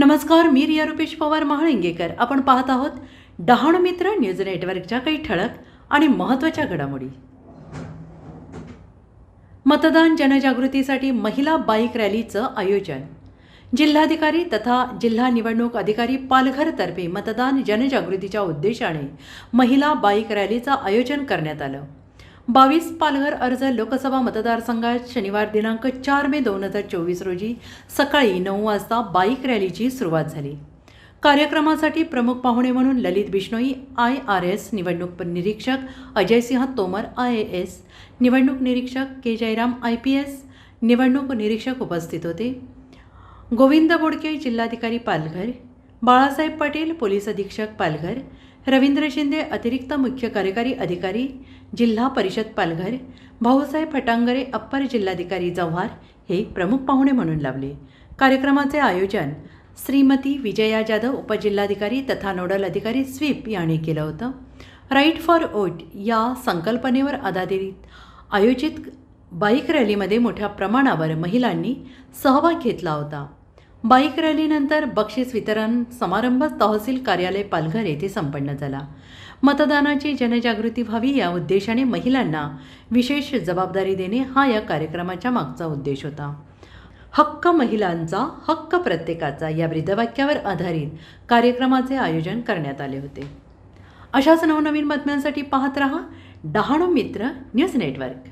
नमस्कार मी रिया रुपेश पवार महाळिंगेकर. आपण पाहत आहोत डहाणू मित्र न्यूज नेटवर्कच्या काही ठळक आणि महत्त्वाच्या घडामोडी. मतदान जनजागृतीसाठी महिला बाईक रॅलीचं आयोजन. जिल्हाधिकारी तथा जिल्हा निवडणूक अधिकारी पालघरतर्फे मतदान जनजागृतीच्या उद्देशाने महिला बाईक रॅलीचं आयोजन करण्यात आलं. बावीस पालघर अर्ज लोकसभा मतदारसंघात शनिवार दिनांक चार मे दोन हजार चोवीस रोजी सकाळी नऊ वाजता बाईक रॅलीची सुरुवात झाली. कार्यक्रमासाठी प्रमुख पाहुणे म्हणून Lalit Bishnoi I R S निवडणूक निरीक्षक Ajaysingh Tomar I A S निवडणूक निरीक्षक K Jayaram I P S निवडणूक निरीक्षक उपस्थित होते. गोविंद बोडके जिल्हाधिकारी पालघर बाळासाहेब पाटील पोलीस अधीक्षक पालघर रवींद्र शिंदे अतिरिक्त मुख्य कार्यकारी अधिकारी जिल्हा परिषद पालघर भाऊसाहेब फटांगरे अप्पर जिल्हाधिकारी जव्हार हे प्रमुख पाहुणे म्हणून लाभले. कार्यक्रमाचे आयोजन श्रीमती विजया जाधव उपजिल्हाधिकारी तथा नोडल अधिकारी स्वीप यांनी केलं होतं. राईट फॉर ओट या संकल्पनेवर आधारित आयोजित बाईक रॅलीमध्ये मोठ्या प्रमाणावर महिलांनी सहभाग घेतला होता. बाईक रॅलीनंतर बक्षीस वितरण समारंभ तहसील कार्यालय पालघर येथे संपन्न झाला. मतदानाची जनजागृती व्हावी या उद्देशाने महिलांना विशेष जबाबदारी देणे हा या कार्यक्रमाच्या मागचा उद्देश होता. हक्क महिलांचा हक्क प्रत्येकाचा या ब्रीदवाक्यावर आधारित कार्यक्रमाचे आयोजन करण्यात आले होते. अशाच नवनवीन बातम्यांसाठी पाहत रहा डहाणू मित्र न्यूज नेटवर्क.